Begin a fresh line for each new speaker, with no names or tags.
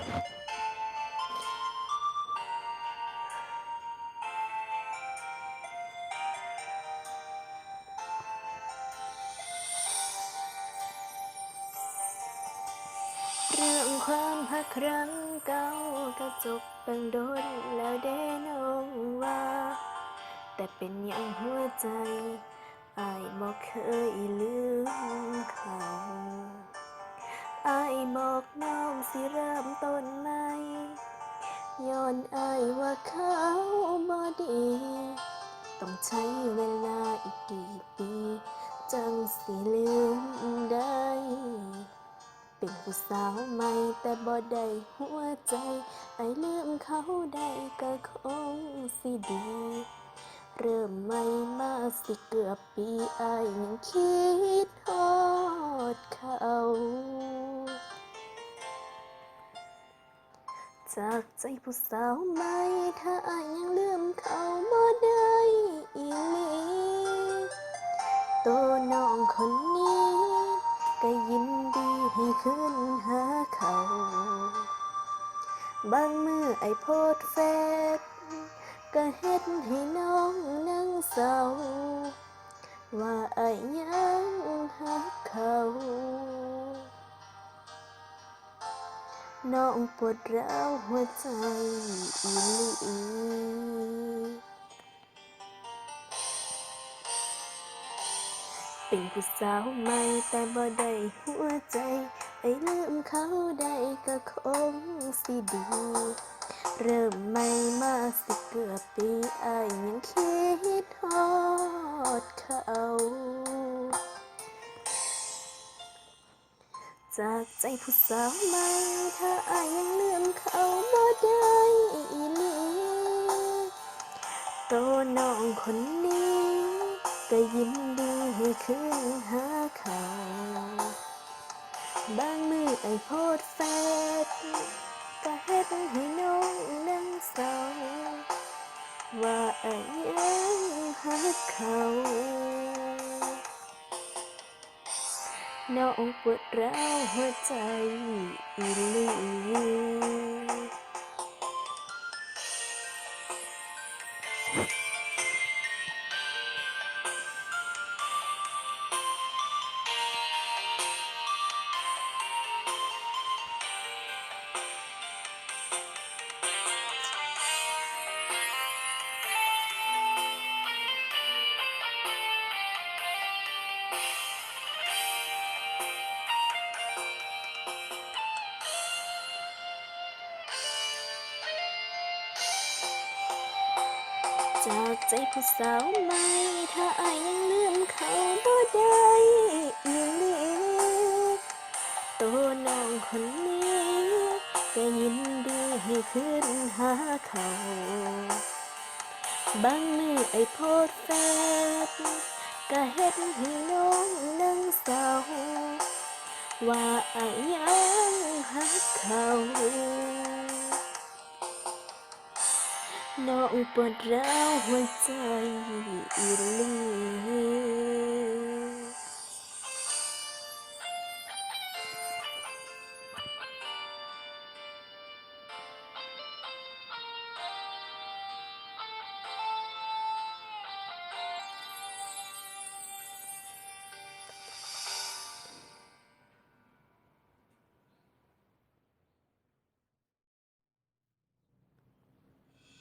เรื่องความหักครั้งเก่าก็จบตั้งโดนแล้วเดนองว่า แต่เป็นอย่างหัวใจอายบอกเคยลืมเขา บอกน้องสิเริ่มต้นใหม่ย้อนอายว่าเขาบ่ดี ต้องใช้เวลาอีกกี่ปี จังสิลืมได้ เป็นผู้สาวใหม่แต่บ่ได้หัวใจ ไอ้ลืมเขาได้ก็คงสิดี เริ่มใหม่มาสิเกือบปีไอยังคิดทอดเขา จากใจผู้สาวใหม่ถ้าอายยังลืมเขาบ่ได้อีหลีตัวน้องคนนี้ ก็ยินดีให้ขึ้นหาเขา บางมือไอโพดเฟซก็เฮ็ดให้น้องนั่งเศร้า ว่าไอยังหักเขา น้องปวดร้าวหัวใจอีหลีเป็นผู้สาวใหม่แต่บ่ได้หัวใจ ไอ้ลืมเขาได้ก็คงสิดี เริ่มใหม่มาสิเกือบปีอายยังคิดทอดเขาจากใจผู้สาวใหม่ถ้าอ ตน้องคนนี้ ก็ยินดีให้ขึ้นหาเขาบางมือไอโพดแฟดก็เฮ็ดให้น้องนั่งเศร้าว่าไอยังหักเขาน้องปวดร้าวหัวใจอีลี จากใจผู้สาวใหม่ ถ้าอายยังลืมเขาบ่ได้อีหลีตัวน้องคนนี้ก็ยินดีให้ขึ้นหาเขา บางมือไอโพดแฟด ก็เฮ็ดให้น้องนั่งเศร้า ว่าอายยังหักเขาน้องปวดร้าวหัวใจอีลี